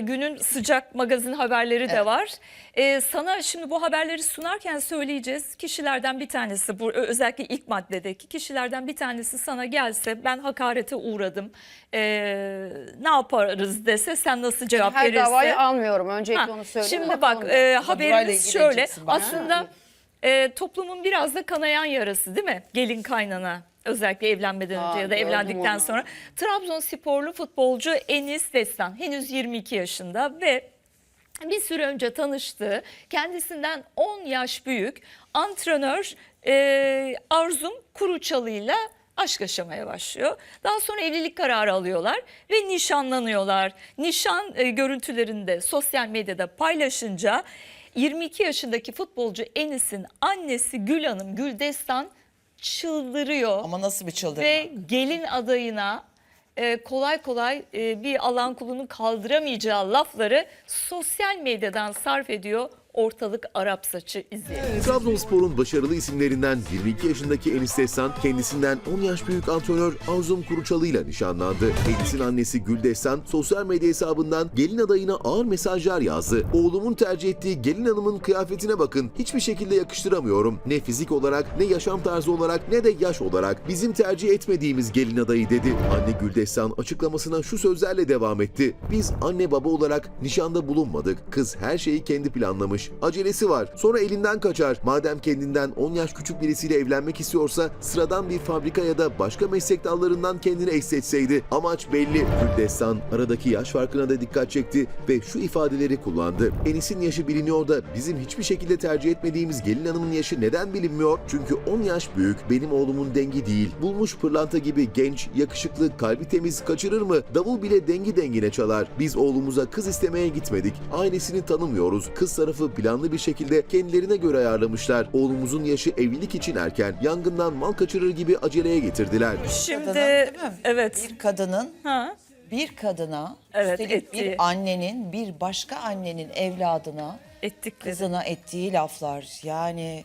Günün sıcak magazin haberleri de var. Ee, sana şimdi bu haberleri sunarken söyleyeceğiz. Kişilerden bir tanesi bu özellikle ilk maddedeki kişilerden bir tanesi sana gelse ben hakarete uğradım. Ee, ne yaparız dese sen nasıl cevap Her verirsin? davayı almıyorum. Öncelikle Ha, onu söyleyeyim. Şimdi bak e, haberimiz şöyle aslında e, toplumun biraz da kanayan yarası değil mi? Gelin kaynana özellikle evlenmeden Aa, önce ya da evlendikten onu. sonra. Trabzonsporlu futbolcu Enis Destan henüz 22 yaşında ve bir süre önce tanıştığı kendisinden 10 yaş büyük antrenör e, Arzum Kuruçalı'yla aşk yaşamaya başlıyor. Daha sonra evlilik kararı alıyorlar ve nişanlanıyorlar. Nişan e, görüntülerini de sosyal medyada paylaşınca 22 yaşındaki futbolcu Enis'in annesi Gül Hanım Gül Destan çıldırıyor Ama nasıl bir çıldırma? ve gelin adayına e, kolay kolay e, bir alan kulunun kaldıramayacağı lafları sosyal medyadan sarf ediyor. Ortalık Arap saçı izleyelim. Trabzonspor'un başarılı isimlerinden 22 yaşındaki Enis Destan kendisinden 10 yaş büyük antrenör Arzum Kuruçalı ile nişanlandı. Enis'in annesi Gül Destan sosyal medya hesabından gelin adayına ağır mesajlar yazdı. Oğlumun tercih ettiği gelin hanımın kıyafetine bakın. Hiçbir şekilde yakıştıramıyorum. Ne fizik olarak ne yaşam tarzı olarak ne de yaş olarak. Bizim tercih etmediğimiz gelin adayı dedi. Anne Gül Destan açıklamasına şu sözlerle devam etti. Biz anne baba olarak nişanda bulunmadık. Kız her şeyi kendi planlamış. Acelesi var. Sonra elinden kaçar. Madem kendinden 10 yaş küçük birisiyle evlenmek istiyorsa sıradan bir fabrika ya da başka meslek dallarından kendini eşsetseydi. Amaç belli. Gül Destan aradaki yaş farkına da dikkat çekti ve şu ifadeleri kullandı. Enis'in yaşı biliniyor da bizim hiçbir şekilde tercih etmediğimiz gelin hanımın yaşı neden bilinmiyor? Çünkü 10 yaş büyük benim oğlumun dengi değil. Bulmuş pırlanta gibi genç, yakışıklı, kalbi temiz kaçırır mı? Davul bile dengi dengine çalar. Biz oğlumuza kız istemeye gitmedik. Ailesini tanımıyoruz. Kız tarafı planlı bir şekilde kendilerine göre ayarlamışlar. Oğlumuzun yaşı evlilik için erken. Yangından mal kaçırır gibi aceleye getirdiler. Şimdi değil mi? evet. Bir kadının Ha. bir kadına Evet, üstelik ettiği. bir annenin bir başka annenin evladına Ettikleri. kızına ettiği laflar yani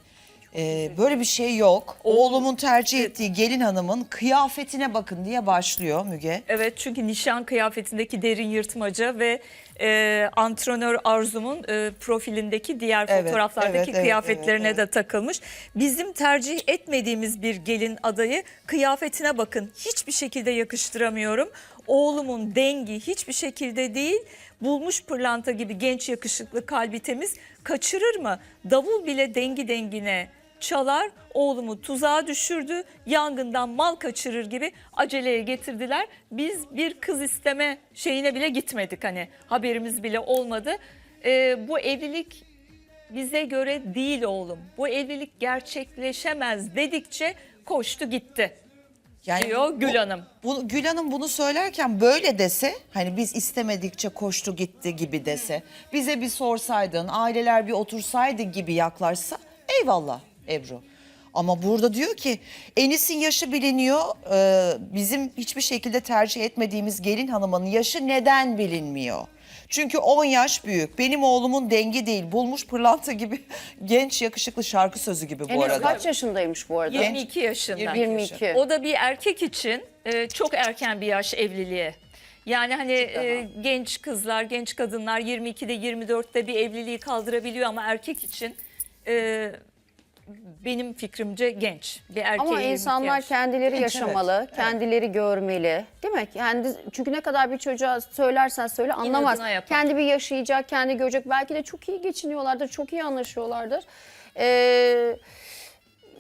e, böyle bir şey yok. Oğlumun tercih ettiği gelin hanımın kıyafetine bakın diye başlıyor Müge. Evet çünkü nişan kıyafetindeki derin yırtmaca ve e, antrenör Arzum'un e, profilindeki diğer Evet, fotoğraflardaki evet, evet, kıyafetlerine evet, de takılmış. Bizim tercih etmediğimiz bir gelin adayı kıyafetine bakın hiçbir şekilde yakıştıramıyorum. Oğlumun dengi hiçbir şekilde değil. Bulmuş pırlanta gibi genç yakışıklı kalbi temiz kaçırır mı? Davul bile dengi dengine çalar oğlumu tuzağa düşürdü yangından mal kaçırır gibi aceleye getirdiler. Biz bir kız isteme şeyine bile gitmedik hani haberimiz bile olmadı. Ee, bu evlilik bize göre değil oğlum bu evlilik gerçekleşemez dedikçe koştu gitti Yani diyor Gül bu- Hanım. Bu, Gül Hanım bunu söylerken böyle dese hani biz istemedikçe koştu gitti gibi dese bize bir sorsaydın aileler bir otursaydı gibi yaklaşsa eyvallah Ebru. Ama burada diyor ki Enis'in yaşı biliniyor Ee, bizim hiçbir şekilde tercih etmediğimiz gelin hanımın yaşı neden bilinmiyor? Çünkü 10 yaş büyük benim oğlumun dengi değil bulmuş pırlanta gibi genç yakışıklı şarkı sözü gibi bu Enes arada. kaç yaşındaymış bu arada? 22 yaşında. 22. O da bir erkek için e, çok erken bir yaş evliliğe. Yani hani e, genç kızlar, genç kadınlar 22'de 24'te bir evliliği kaldırabiliyor ama erkek için e, benim fikrimce genç. Bir erkeğe Ama 22 insanlar yaş. kendileri Evet, yaşamalı, kendileri görmeli. Değil mi? Kendi, çünkü ne kadar bir çocuğa söylersen söyle anlamaz. Kendi bir yaşayacak, kendi görecek. Belki de çok iyi geçiniyorlardır, çok iyi anlaşıyorlardır. Ee,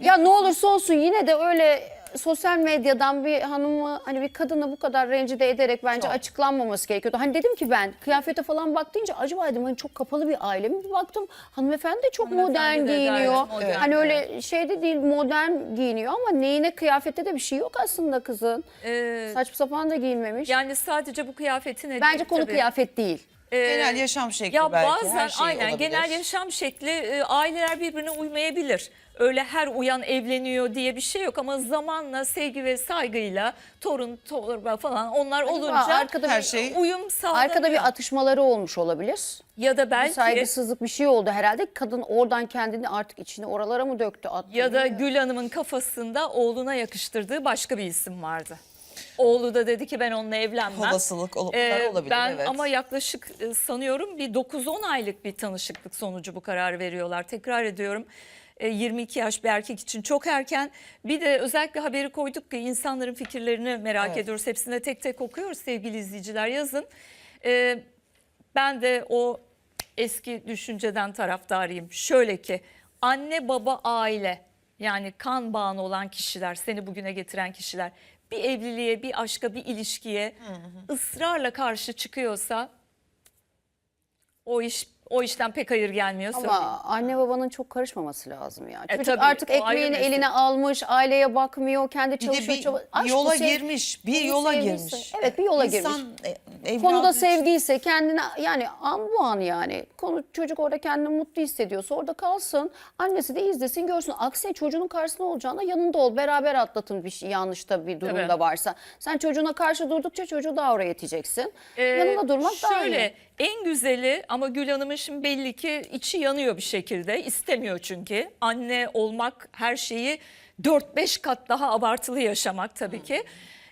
ya ne olursa olsun yine de öyle sosyal medyadan bir hanımı hani bir kadını bu kadar rencide ederek bence açıklanmaması gerekiyordu. Hani dedim ki ben kıyafete falan baktığınca acaba dedim hani çok kapalı bir aile mi? Bir baktım hanımefendi de çok Hanımefendi modern de giyiniyor. modern, hani öyle şeyde değil modern giyiniyor ama neyine kıyafette de bir şey yok aslında kızın. E, Saçma sapan da giyinmemiş. yani sadece bu kıyafetine Bence değil konu tabii. kıyafet değil. E, Genel yaşam şekli Ya belki bazen her şey aynen olabilir. genel yaşam şekli e, aileler birbirine uymayabilir. Öyle her uyan evleniyor diye bir şey yok ama zamanla sevgi ve saygıyla torun torba falan onlar olunca arkada her bir, şey uyum sağlanıyor. arkada bir atışmaları olmuş olabilir. ya da Bir belki saygısızlık bir şey oldu herhalde. Kadın oradan kendini artık içine oralara mı döktü attı? ya da Gül Hanım'ın kafasında oğluna yakıştırdığı başka bir isim vardı. Oğlu da dedi ki ben onunla evlenmem. Olasılık ol- Ee, olabilir, ben evet. ama yaklaşık e, sanıyorum bir 9-10 aylık bir tanışıklık sonucu bu kararı veriyorlar. Tekrar ediyorum. E, 22 yaş bir erkek için çok erken. Bir de özellikle haberi koyduk ki insanların fikirlerini merak Evet. ediyoruz. Hepsine tek tek okuyoruz sevgili izleyiciler yazın. Ee, ben de o eski düşünceden taraftarıyım. Şöyle ki anne baba aile yani kan bağını olan kişiler seni bugüne getiren kişiler bir evliliğe bir aşka bir ilişkiye ısrarla karşı çıkıyorsa o iş o işten pek hayır gelmiyor. söyleyeyim. Ama anne babanın çok karışmaması lazım ya. E, Çocuk tabii, artık o ayrı ekmeğini mesele. eline almış, aileye bakmıyor, kendi Bir de çalışıyor. bir çaba- Aşk yola sev- girmiş, bir yola girmiş. Evet bir yola İnsan, girmiş. e, evladı Konuda için- sevgiyse kendine yani an bu an yani. Konu çocuk orada kendini mutlu hissediyorsa orada kalsın. Annesi de izlesin görsün. Aksine çocuğunun karşısında olacağına yanında ol. Beraber atlatın bir şey, yanlışta bir durumda Tabii. varsa. Sen çocuğuna karşı durdukça çocuğu daha oraya iteceksin. Ee, Yanında durmak daha şöyle, iyi. en güzeli ama Gül Hanım'ın şimdi belli ki içi yanıyor bir şekilde. istemiyor çünkü. Anne olmak her şeyi 4-5 kat daha abartılı yaşamak tabii ki.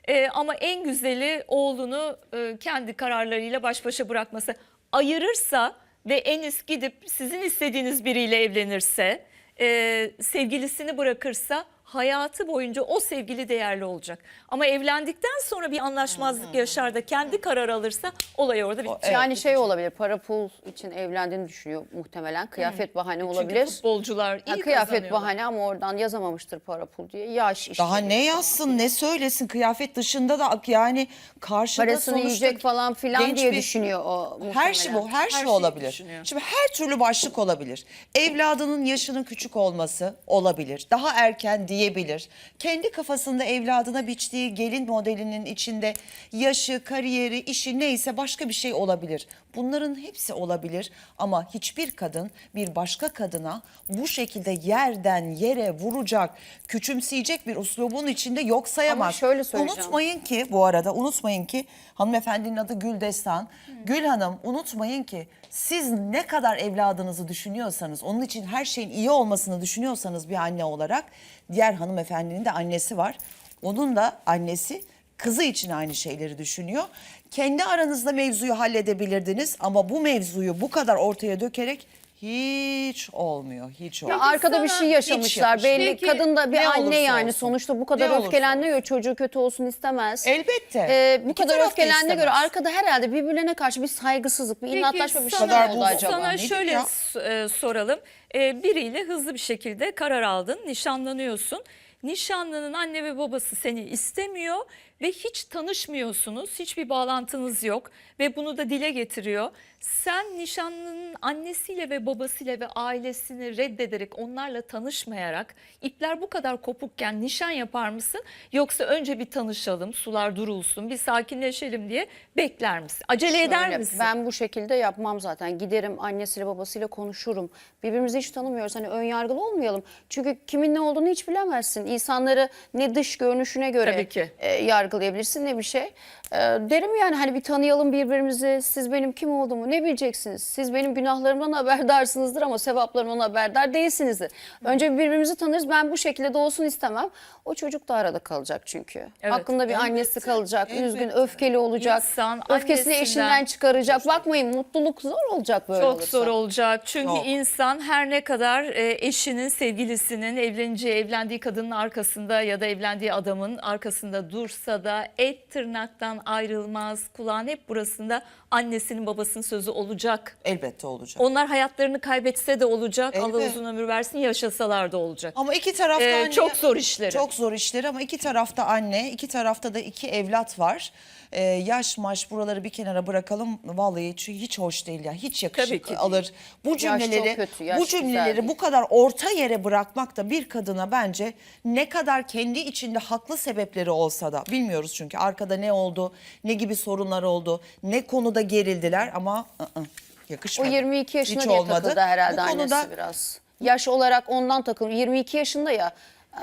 Ee, ama en güzeli oğlunu e, kendi kararlarıyla baş başa bırakması. Ayırırsa ve Enis gidip sizin istediğiniz biriyle evlenirse, e, sevgilisini bırakırsa hayatı boyunca o sevgili değerli olacak. Ama evlendikten sonra bir anlaşmazlık yaşar da kendi karar alırsa olay orada bitiyor. yani şey olabilir para pul için evlendiğini düşünüyor muhtemelen. Kıyafet bahane olabilir. Çünkü futbolcular iyi Ha, kıyafet kazanıyorlar. bahane ama oradan yazamamıştır para pul diye. Yaş işte. Daha ne yazsın ne söylesin kıyafet dışında da yani karşıda Parasını sonuçta yiyecek falan filan genç diye bir- düşünüyor o muhtemelen. Her şey bu, her, şey şeyi olabilir. düşünüyor. Şimdi her türlü başlık olabilir. Evladının yaşının küçük olması olabilir. Daha erken diyebilir. Kendi kafasında evladına biçtiği gelin modelinin içinde yaşı, kariyeri, işi neyse başka bir şey olabilir. Bunların hepsi olabilir ama hiçbir kadın bir başka kadına bu şekilde yerden yere vuracak, küçümseyecek bir uslubun içinde yok sayamaz. Ama şöyle söyleyeceğim. Unutmayın ki bu arada unutmayın ki hanımefendinin adı Gül Destan. Gül Hanım unutmayın ki siz ne kadar evladınızı düşünüyorsanız onun için her şeyin iyi olmasını düşünüyorsanız bir anne olarak diğer hanımefendinin de annesi var. Onun da annesi kızı için aynı şeyleri düşünüyor. Kendi aranızda mevzuyu halledebilirdiniz ama bu mevzuyu bu kadar ortaya dökerek hiç olmuyor. Hiç olmuyor. Ya arkada bir şey yaşamışlar. Belli Peki, kadın da bir ne anne yani olsun. sonuçta bu kadar olursa öfkelendiğine göre çocuğu kötü olsun istemez. Elbette. Ee, bu İki kadar taraf da öfkelendiğine göre istemez. arkada herhalde birbirlerine karşı bir saygısızlık, bir Peki inatlaşma bir şey sana, oldu acaba? sana Nedir şöyle ya? s- e, soralım. E, biriyle hızlı bir şekilde karar aldın, nişanlanıyorsun. Nişanlının anne ve babası seni istemiyor ve hiç tanışmıyorsunuz, hiçbir bağlantınız yok ve bunu da dile getiriyor. Sen nişanlının annesiyle ve babasıyla ve ailesini reddederek onlarla tanışmayarak ipler bu kadar kopukken nişan yapar mısın? Yoksa önce bir tanışalım, sular durulsun, bir sakinleşelim diye bekler misin? Acele eder Şöyle, misin? Ben bu şekilde yapmam zaten. Giderim annesiyle babasıyla konuşurum. Birbirimizi hiç tanımıyoruz. Hani ön yargılı olmayalım. Çünkü kimin ne olduğunu hiç bilemezsin. İnsanları ne dış görünüşüne göre Tabii ki. e, yargılayabilirsin ne bir şey. E, derim yani hani bir tanıyalım birbirimizi. Siz benim kim olduğumu ne bileceksiniz? Siz benim günahlarımdan haberdarsınızdır ama sevaplarımdan haberdar değilsinizdir. Önce birbirimizi tanırız. Ben bu şekilde de olsun istemem. O çocuk da arada kalacak çünkü. Evet, Hakkında bir annesi kalacak. Üzgün, öfkeli olacak. İnsan Öfkesini eşinden çıkaracak. Bakmayın mutluluk zor olacak böyle Çok olursa. zor olacak. Çünkü Çok. insan her ne kadar e, eşinin, sevgilisinin, evleneceği, evlendiği kadının arkasında ya da evlendiği adamın arkasında dursa da et tırnaktan ayrılmaz. Kulağın hep burasında annesinin babasının sözü olacak. Elbette olacak. Onlar hayatlarını kaybetse de olacak. Allah Elbet. uzun ömür versin yaşasalar da olacak. Ama iki tarafta Ee, anne- çok zor işleri. Çok zor işleri ama iki tarafta anne, iki tarafta da iki evlat var. Ee, yaş maş buraları bir kenara bırakalım. Vallahi çünkü hiç hoş değil ya. Hiç Tabii yakışık alır. Bu cümleleri çok kötü, yaş bu cümleleri bu kadar orta yere bırakmak da bir kadına bence ne kadar kendi içinde haklı sebepleri olsa da bilmiyoruz çünkü arkada ne oldu, ne gibi sorunlar oldu, ne konuda gerildiler ama ı-ı, O yakışmadı. 22 yaşına Hiç diye olmadı. takıldı herhalde Bu annesi konuda biraz. Yaş olarak ondan takılıyor. 22 yaşında ya.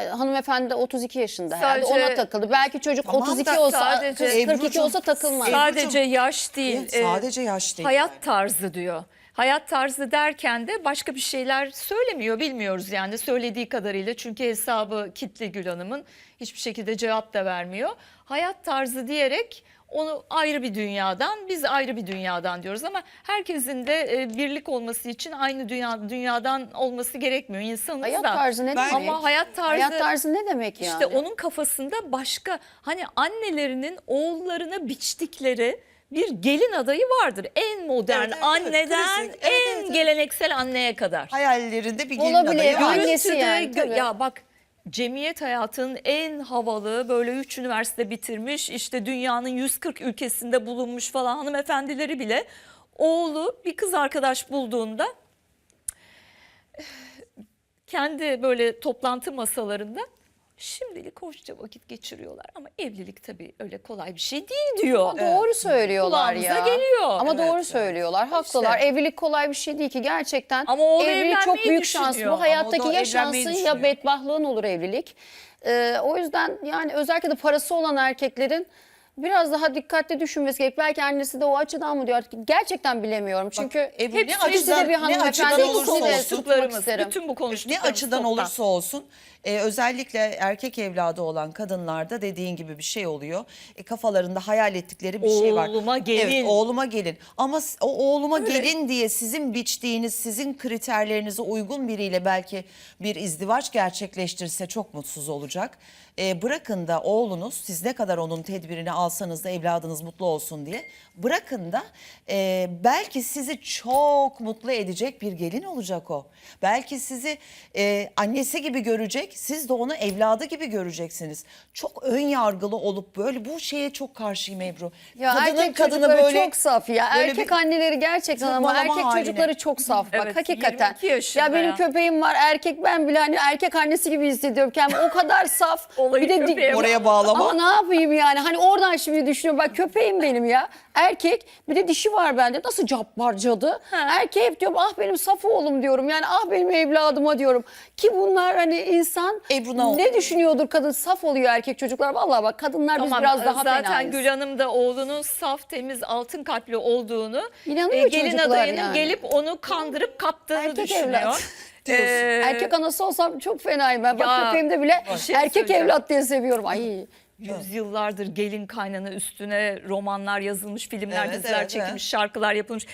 e, hanımefendi de 32 yaşında herhalde Sadece- ona takıldı. Belki çocuk Tamam 32 da olsa sadece- kız 42 Ebru'cum, olsa takılmaz. Sadece yaş değil. Sadece yaş değil Hayat tarzı diyor. Hayat tarzı derken de başka bir şeyler söylemiyor bilmiyoruz yani söylediği kadarıyla çünkü hesabı kitli Gül Hanım'ın hiçbir şekilde cevap da vermiyor. Hayat tarzı diyerek onu ayrı bir dünyadan biz ayrı bir dünyadan diyoruz ama herkesin de e, birlik olması için aynı dünya dünyadan olması gerekmiyor insanız Hayat da. tarzı ne demek? Ama hayat tarzı Hayat tarzı ne demek yani? işte onun kafasında başka hani annelerinin oğullarına biçtikleri bir gelin adayı vardır. En modern Evet, evet, evet, anneden klasik. Evet, en evet, evet. geleneksel anneye kadar. Hayallerinde bir gelin Olabilir, adayı var. Görüntüde yani, gö- tabii. ya bak cemiyet hayatının en havalı böyle 3 üniversite bitirmiş işte dünyanın 140 ülkesinde bulunmuş falan hanımefendileri bile oğlu bir kız arkadaş bulduğunda kendi böyle toplantı masalarında şimdilik hoşça vakit geçiriyorlar ama evlilik tabii öyle kolay bir şey değil diyor. Doğru söylüyorlar Kulağımıza ya. geliyor. Ama Evet, doğru evet. söylüyorlar. Haklılar. İşte. Evlilik kolay bir şey değil ki gerçekten. Ama oğlu evlilik çok büyük şans. Bu Ama hayattaki o ya şansın ya düşünüyor. bedbahtlığın olur evlilik. Ee, o yüzden yani özellikle de parası olan erkeklerin biraz daha dikkatli düşünmesi gerek. Belki annesi de o açıdan mı diyor artık gerçekten bilemiyorum. Çünkü Ebru, hepsi ne de açıdan- bir ne hanımefendi açıdan ikisini de tutmak konuştuklarımız, isterim. bütün bu Ne konuştuklarımız açıdan toptan. olursa olsun e, özellikle erkek evladı olan kadınlarda dediğin gibi bir şey oluyor. E, kafalarında hayal ettikleri bir şey var. Oğluma gelin. Evet oğluma gelin. Ama o oğluma gelin diye sizin biçtiğiniz, sizin kriterlerinize uygun biriyle belki bir izdivaç gerçekleştirse çok mutsuz olacak. E, bırakın da oğlunuz siz ne kadar onun tedbirini alsanız da evladınız mutlu olsun diye bırakın da e, belki sizi çok mutlu edecek bir gelin olacak o. Belki sizi e, annesi gibi görecek siz de onu evladı gibi göreceksiniz. Çok ön yargılı olup böyle bu şeye çok karşıyım Ebru. Ya erkek çocukları çok saf ya. böyle Erkek bir- anneleri gerçekten ama erkek haline. çocukları çok saf bak Evet, hakikaten. 22 yaşında ya benim ya. köpeğim var erkek ben bile hani erkek annesi gibi hissediyorum kendimi. O kadar saf. Olayı di- köpeğe bak. Oraya bağlama. Ama ne yapayım yani hani oradan şimdi düşünüyorum bak köpeğim benim ya. Erkek bir de dişi var bende nasıl cabbar cadı. Erkeğe hep diyorum ah benim saf oğlum diyorum yani ah benim evladıma diyorum. Ki bunlar hani insan Ebru ne oldu? ne düşünüyordur kadın saf oluyor erkek çocuklar. Vallahi bak kadınlar biz biraz daha zaten fenayız. Gül Hanım da oğlunun saf, temiz, altın kalpli olduğunu, İnanıyor gelin çocuklar adayının yani. gelip onu kandırıp kaptığını Erkek düşünüyor. evlat. Diyorsun. Ee, Erkek anası olsam çok fenayım ben. Bak Ya, köpeğimde bile bir şey erkek söyleyeceğim. evlat diye seviyorum. Ay yüzyıllardır gelin kaynana üstüne romanlar yazılmış, filler, Evet, diziler evet, çekilmiş, evet. şarkılar yapılmış.